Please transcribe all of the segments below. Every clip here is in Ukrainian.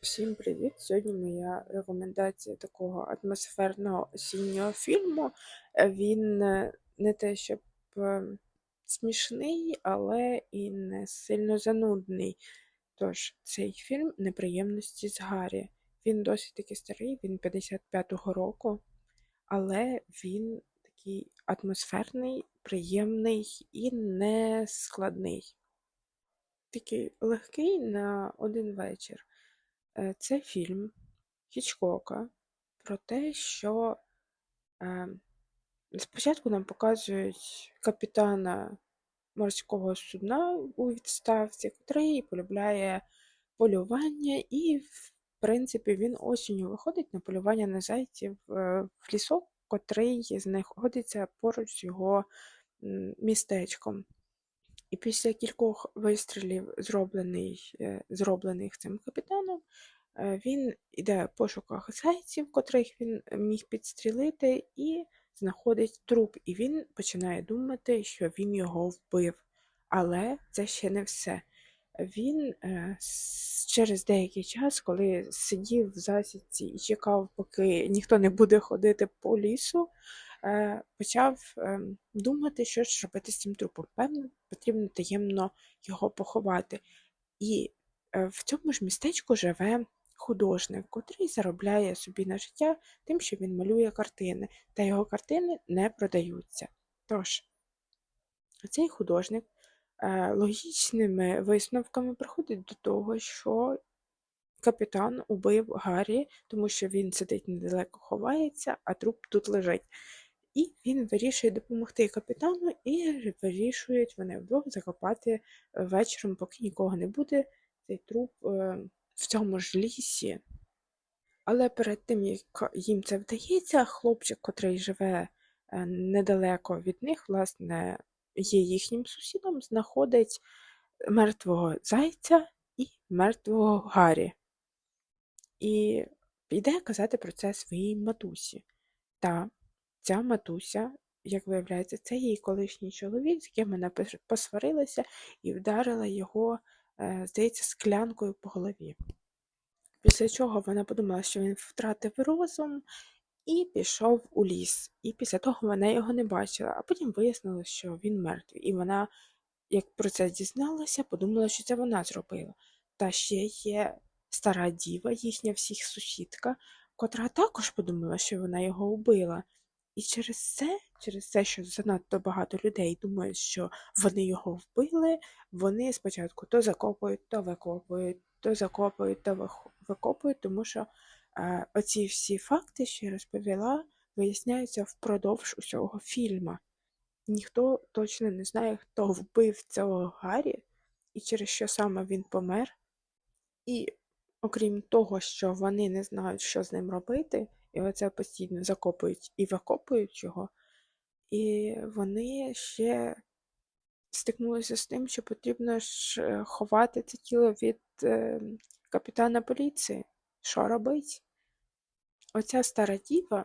Всім привіт! Сьогодні моя рекомендація такого атмосферного осіннього фільму. Е, Він е, не те, щоб е, смішний, але і не сильно занудний. Тож, цей фільм Неприємності з Гаррі. Він досить таки старий, він 55-го року, але він такий атмосферний, приємний і не складний. Такий легкий на один вечір. Е, Це фільм Хічкока про те, що е, спочатку нам показують капітана морського судна у відставці, котрий полюбляє полювання, і, в принципі, він осінню виходить на полювання на зайців е, в лісок, котрий знаходиться поруч з його містечком. І після кількох вистрілів, зроблений, е, зроблених цим капітаном, е, він йде в пошуках зайців, котрих він міг підстрілити, і знаходить труп. І він починає думати, що він його вбив. Але це ще не все. Він е, через деякий час, коли сидів в засідці і чекав, поки ніхто не буде ходити по лісу, е, почав е, думати, що ж робити з цим трупом. Певно, потрібно таємно його поховати. І е, в цьому ж містечку живе художник, котрий заробляє собі на життя тим, що він малює картини, та його картини не продаються. Тож, цей художник е, логічними висновками приходить до того, що капітан убив Гаррі, тому що він сидить недалеко, ховається, а труп тут лежить. І він вирішує допомогти капітану, і вирішують вони вдвох закопати вечором, поки нікого не буде, цей труп е, в цьому ж лісі. Але перед тим, як їм це вдається, хлопчик, котрий живе е, недалеко від них, власне, є їхнім сусідом, знаходить мертвого зайця і мертвого Гаррі. І піде казати про це своїй матусі. Та ця матуся, як виявляється, це її колишній чоловік, з яким вона посварилася і вдарила його, е, здається, склянкою по голові. Після чого вона подумала, що він втратив розум і пішов у ліс. І після того вона його не бачила, а потім вияснилось, що він мертвий. І вона, як про це дізналася, подумала, що це вона зробила. Та ще є стара діва, їхня всіх сусідка, котра також подумала, що вона його вбила. І через це, через те, що занадто багато людей думають, що вони його вбили, вони спочатку то закопують, то викопують, то закопують, то викопують, тому що е, оці всі факти, що я розповіла, виясняються впродовж усього фільму. Ніхто точно не знає, хто вбив цього Гаррі і через що саме він помер. І окрім того, що вони не знають, що з ним робити, і оце постійно закопують і викопують його, і вони ще стикнулися з тим, що потрібно ж е, ховати це тіло від е, капітана поліції. Що робить? Оця стара діва,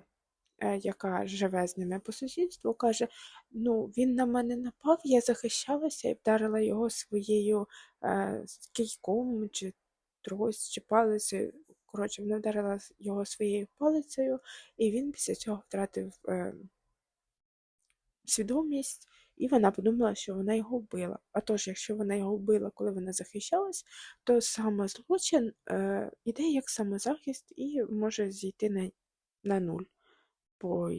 е, яка живе з ними по сусідству, каже: ну, він на мене напав, я захищалася і вдарила його своєю е, кийком, чи трось, чи палицею. Коротше, вона вдарила його своєю палицею, і він після цього втратив е, свідомість, і вона подумала, що вона його вбила. А тож, якщо вона його вбила, коли вона захищалась, то саме злочин е, іде як самозахист і може зійти на, на нуль по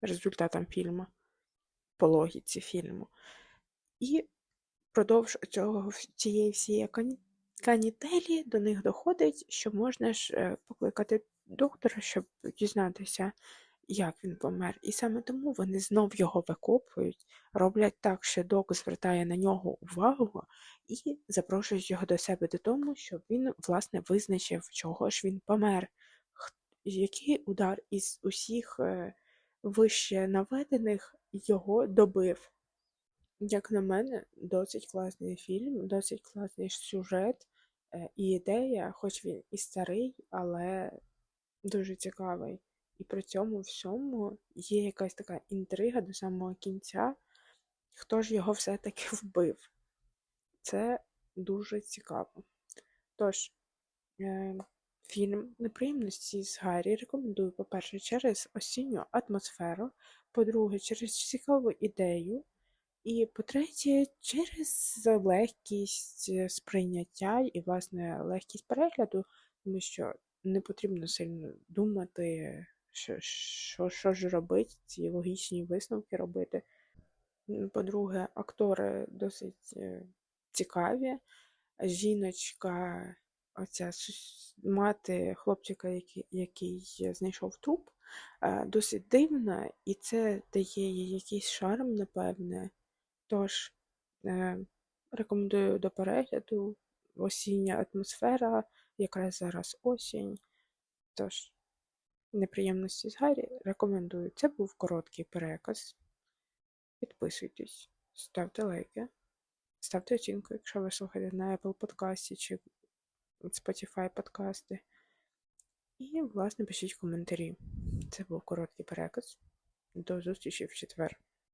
результатам фільму, по логіці фільму. І впродовж цього, цієї всієї канітелі до них доходить, що можна ж е, покликати доктора, щоб дізнатися, як він помер. І саме тому вони знов його викопують, роблять так, що док звертає на нього увагу і запрошують його до себе додому, щоб він, власне, визначив, чого ж він помер. Який удар із усіх е, вище наведених його добив. Як на мене, досить класний фільм, досить класний сюжет і ідея, хоч він і старий, але дуже цікавий. І при цьому всьому є якась така інтрига до самого кінця, хто ж його все-таки вбив. Це дуже цікаво. Тож, Е, Фільм Неприємності з Гаррі рекомендую, по-перше, через осінню атмосферу, по-друге, через цікаву ідею, і по-третє, через легкість е, сприйняття і, власне, легкість перегляду, тому що не потрібно сильно думати, що, що, що ж робити, ці логічні висновки робити. По-друге, актори досить е, цікаві. Жіночка, оця мати хлопчика, який, який знайшов труп, е, досить дивна, і це дає їй якийсь шарм, напевне. Тож е, рекомендую до перегляду. Осіння атмосфера, якраз зараз осінь. Тож, неприємності з Гаррі рекомендую. Це був короткий переказ. Підписуйтесь, ставте лайки, ставте оцінку, якщо ви слухаєте на Apple подкасті чи Spotify подкасти. І, власне, пишіть коментарі. Це був короткий переказ. До зустрічі в четвер.